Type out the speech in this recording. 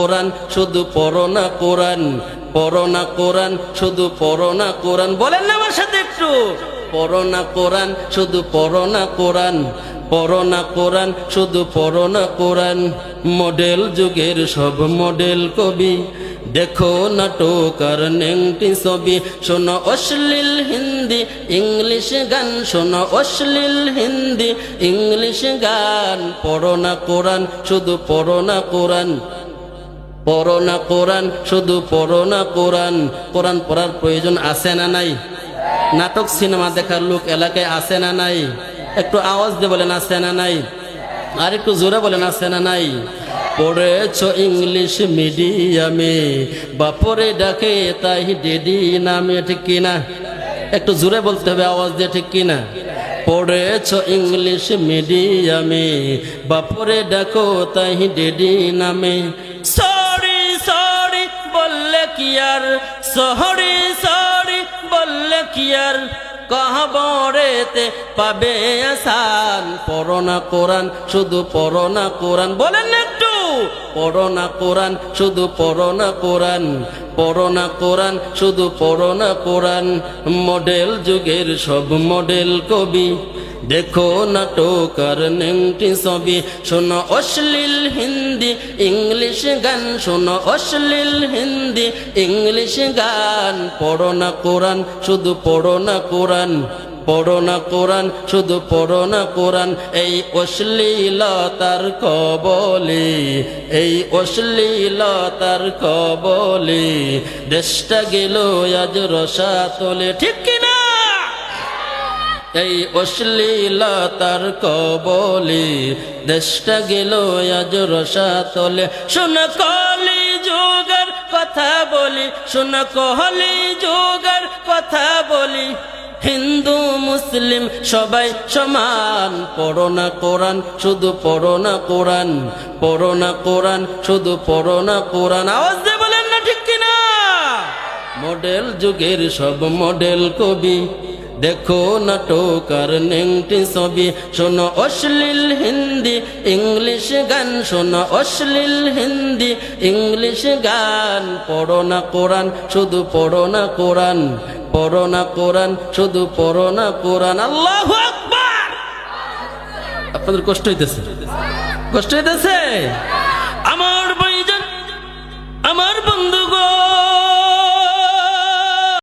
কোরআন, শুধু পড়না কোরআন পড়না কোরআন, শুধু পড়না কোরআন। বলেন না আমার সাথে একটু। পড়না কোরআন, শুধু পড়না কোরআন পড়না কোরআন, শুধু পড়না কোরআন। মডেল যুগের সব মডেল কবি, দেখো নাটক আর নেংটি ছবি। শোনো অশ্লীল হিন্দি ইংলিশ গান, শোনো অশ্লীল হিন্দি ইংলিশ গান। পড়না কোরআন, শুধু পড়না কোরআন। পড়ো না কোরআন, শুধু পড়ো না কোরআন। কোরআন পড়ার প্রয়োজন আছে না নাই? নাটক সিনেমা দেখার লোক এলাকায় আছে না নাই? একটু আওয়াজ দিয়ে বলেন, আছে না নাই? আর একটু জোরে বলেন, আছে না নাই? পড়েছ ইংলিশ মিডিয়ামে, বাপরে ডাকে তাই ডেডি নামে, ঠিক কিনা একটু জোরে বলতে হবে, আওয়াজ দিয়ে ঠিক কিনা পড়েছ ইংলিশ মিডিয়ামে, বাপরে ডাকো তাই ডেডি নামে কি আর সরি সরি বললে কি আর কহবরেতে পাবে আসান। পড়না কোরআন, শুধু পড়না কোরআন। বলেন একটু। পড়না কোরআন, শুধু পড়না কোরআন। পড়না কোরআন, শুধু পড়না কোরআন। মডেল যুগের সব মডেল কবি। দেখো নাটক আর নেংটি ছবি। শোনো অশ্লীল হিন্দি ইংলিশ গান, শোনো অশ্লীল হিন্দি ইংলিশ গান। পড়ো না কোরআন, শুধু পড়ো না কোরআন। পড়ো না কোরআন, শুধু পড়ো না কোরআন। এই অশ্লীলতার কবলে, এই অশ্লীলতার কবলে। দেশটা গেল আজ রসা তোলে ঠিক কিনা এই অশ্লীলতার কবলে, দেশটা গেল আজ রসা তলে শোন কলি যোগার কথা বলি, শোন কহলি যোগার কথা বলি। হিন্দু, মুসলিম সবাই সমান। পড়ো না কোরআন, শুধু পড়ো না কোরআন। পড়ো না কোরআন, শুধু পড়ো না কোরআন। আওয়াজ দিয়ে বলেন না ঠিক কিনা? মডেল যুগের সব মডেল কবি। দেখো নাটক আর নেংটি ছবি, শোনো অশ্লীল হিন্দি, ইংলিশ গান, শোনো অশ্লীল হিন্দি, ইংলিশ গান, পড়ো না কোরআন, শুধু পড়ো না কোরআন, পড়ো না কোরআন, শুধু পড়ো না কোরআন, আল্লাহ আপনাদের কষ্ট হইতেছে। কষ্ট হইতেছে? আমার